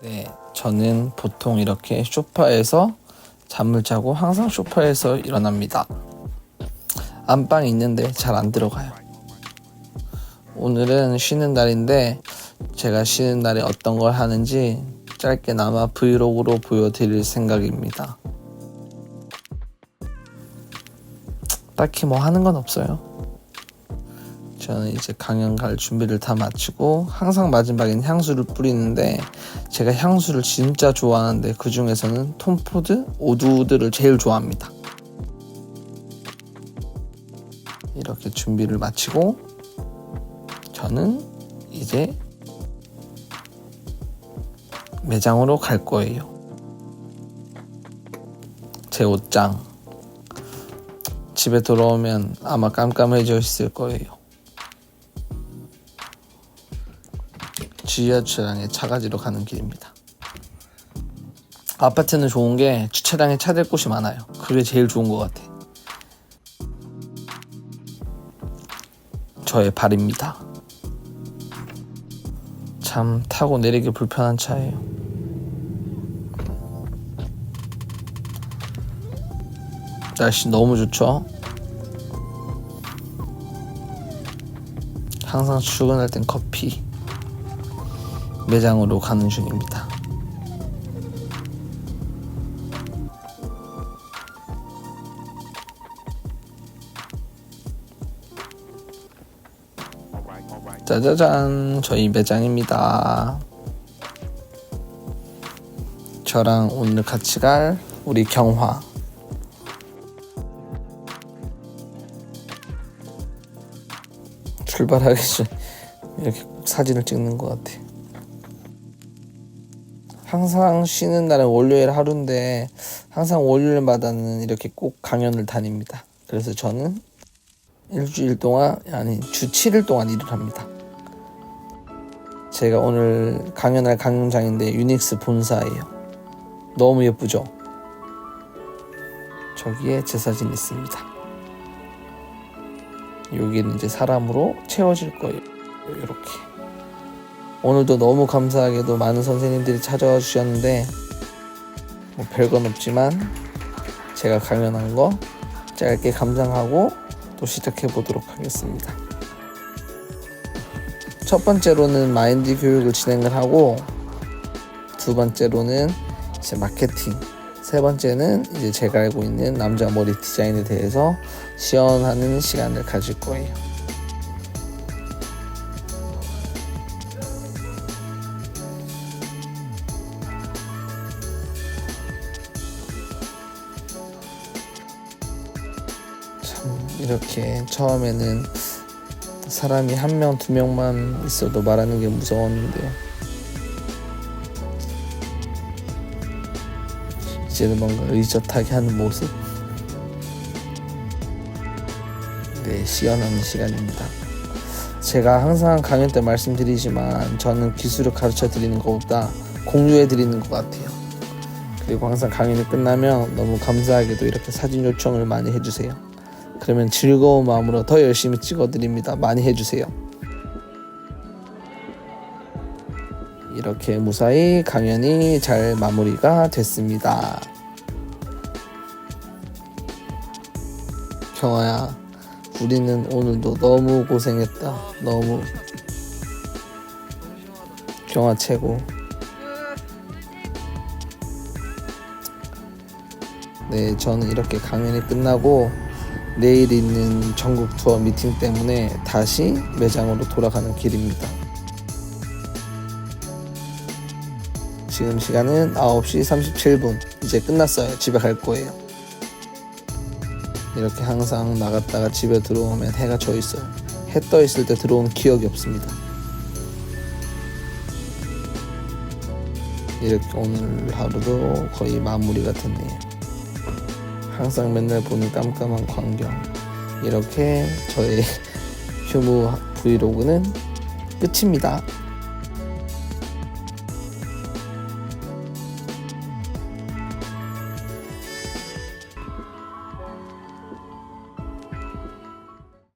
네, 저는 보통 이렇게 소파에서 잠을 자고 항상 소파에서 일어납니다. 안방에 있는데 잘 안 들어가요. 오늘은 쉬는 날인데 제가 쉬는 날에 어떤 걸 하는지 짧게나마 브이로그로 보여드릴 생각입니다. 딱히 뭐 하는 건 없어요. 저는 이제 강연 갈 준비를 다 마치고 항상 마지막엔 향수를 뿌리는데 제가 향수를 진짜 좋아하는데 그 중에서는 톰포드 오두우드를 제일 좋아합니다. 이렇게 준비를 마치고 저는 이제 매장으로 갈 거예요. 제 옷장. 집에 돌아오면 아마 깜깜해져 있을 거예요. 지하철장에 차 가지러 가는 길입니다. 아파트는 좋은 게 주차장에 차 댈 곳이 많아요. 그게 제일 좋은 것 같아. 저의 발입니다. 참 타고 내리기 불편한 차예요. 날씨 너무 좋죠? 항상 출근할 땐 커피. 매장으로 가는 중입니다. 짜자잔, 저희 매장입니다. 저랑 오늘 같이 갈 우리 경화. 출발하기 전 이렇게 꼭 사진을 찍는 것 같아. 항상 쉬는 날은 월요일 하루인데 항상 월요일마다는 이렇게 꼭 강연을 다닙니다. 그래서 저는 일주일 동안 아니 주 7일 동안 일을 합니다. 제가 오늘 강연할 강연장인데 유닉스 본사예요. 너무 예쁘죠? 저기에 제 사진 있습니다. 여기는 이제 사람으로 채워질 거예요. 이렇게. 오늘도 너무 감사하게도 많은 선생님들이 찾아와 주셨는데 뭐 별건 없지만 제가 강연한 거 짧게 감상하고 또 시작해 보도록 하겠습니다. 첫 번째로는 마인드 교육을 진행을 하고 두 번째로는 이제 마케팅 세 번째는 이제 제가 알고 있는 남자 머리 디자인에 대해서 시연하는 시간을 가질 거예요. 이렇게 처음에는 사람이 한 명, 두 명만 있어도 말하는 게 무서웠는데 이제는 뭔가 의젓하게 하는 모습 네, 시연하는 시간입니다. 제가 항상 강연 때 말씀드리지만 저는 기술을 가르쳐 드리는 것보다 공유해 드리는 것 같아요. 그리고 항상 강연이 끝나면 너무 감사하게도 이렇게 사진 요청을 많이 해주세요. 그러면 즐거운 마음으로 더 열심히 찍어드립니다. 많이 해주세요. 이렇게 무사히 강연이 잘 마무리가 됐습니다. 경아야, 우리는 오늘도 너무 고생했다. 너무. 경아 최고. 네, 저는 이렇게 강연이 끝나고 내일 있는 전국 투어 미팅 때문에 다시 매장으로 돌아가는 길입니다. 지금 시간은 9시 37분. 이제 끝났어요. 집에 갈 거예요. 이렇게 항상 나갔다가 집에 들어오면 해가 져 있어요. 해 떠 있을 때 들어온 기억이 없습니다. 이렇게 오늘 하루도 거의 마무리가 됐네요. 항상 맨날 보는 깜깜한 광경. 이렇게 저의 휴무 브이로그는 끝입니다.